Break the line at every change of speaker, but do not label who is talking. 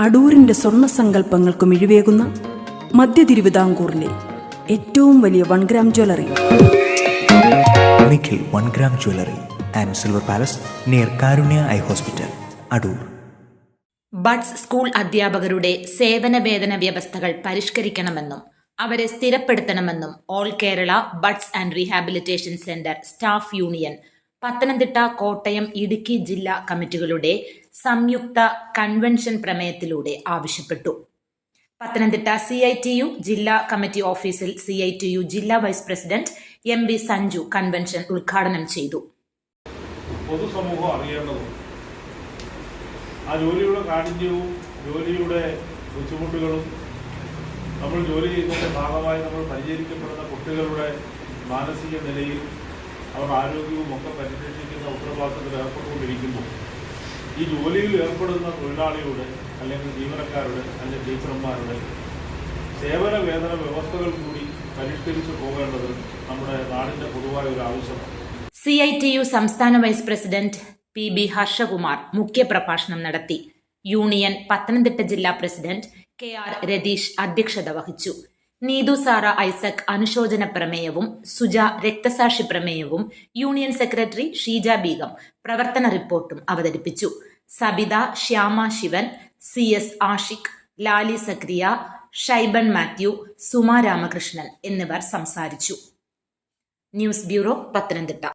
അടൂരിന്റെ സ്വർണ സങ്കല്പങ്ങൾക്ക് മിഴിവേകുന്ന മധ്യ തിരുവിതാംകൂറിലെ ഏറ്റവും വലിയ one gram jewellery
Nikhil one gram jewellery and silver palace near Karunya eye hospital Adoor
buds school അധ്യാപകരുടെ സേവന വേതന വ്യവസ്ഥകൾ പരിഷ്കരിക്കണമെന്നും അവരെ സ്ഥിരപ്പെടുത്തണമെന്നും all Kerala buds and rehabilitation centre staff union Pathanamthitta Kottayam Idukki ജില്ലാ കമ്മിറ്റികളുടെ സംയുക്ത കൺവെൻഷൻ പ്രമേയത്തിലൂടെ ആവശ്യപ്പെട്ടു. Pathanamthitta C I T U ജില്ലാ കമ്മിറ്റി ഓഫീസിൽ സി ഐ ടി യു ജില്ലാ vice president M V Sanju convention ഉദ്ഘാടനം ചെയ്തു.
പൊതുസമൂഹം അറിയേണ്ടതുണ്ട്. ആ ജോലിയുടെ കാഠിന്യവും ജോലിയുടെ ബുദ്ധിമുട്ടുകളും നമ്മൾ ജോലി ചെയ്യുന്നതിന്റെ ഭാഗമായി നമ്മൾ പരിചരിക്കപ്പെടുന്ന കുട്ടികളുടെ മാനസിക നിലയിൽ അവർ ആരോഗ്യവും ഒക്കെ പരിരക്ഷിക്കുന്ന ഉത്തരവാദിത്തത്തിൽ ഏർപ്പെട്ടുകൊണ്ടിരിക്കുമ്പോൾ ഈ ജോലിയിൽ ഏർപ്പെടുന്ന തൊഴിലാളിയുടെ അല്ലെങ്കിൽ ജീവനക്കാരുടെ അല്ലെങ്കിൽ ടീച്ചർമാരുടെ സേവന വേതന വ്യവസ്ഥകൾ കൂടി പരിഷ്കരിച്ചു പോകേണ്ടത് നമ്മുടെ നാടിന്റെ പൊതുവായ ഒരു ആവശ്യമാണ്.
സി ഐ ടി യു സംസ്ഥാന vice president P B Harshakumar മുഖ്യപ്രഭാഷണം നടത്തി. യൂണിയൻ പത്തനംതിട്ട ജില്ലാ പ്രസിഡന്റ് കെ ആർ രതീഷ് അധ്യക്ഷത വഹിച്ചു. നീതു സാറ ഐസക് അനുശോചന പ്രമേയവും സുജ രക്തസാക്ഷി പ്രമേയവും യൂണിയൻ സെക്രട്ടറി ഷീജ ബീഗം പ്രവർത്തന റിപ്പോർട്ടും അവതരിപ്പിച്ചു. സബിത ശ്യാമ ശിവൻ സി എസ് ആഷിഖ് ലാലി സക്രിയ ഷൈബൻ മാത്യു സുമ രാമകൃഷ്ണൻ എന്നിവർ സംസാരിച്ചു. News bureau Pathanamthitta.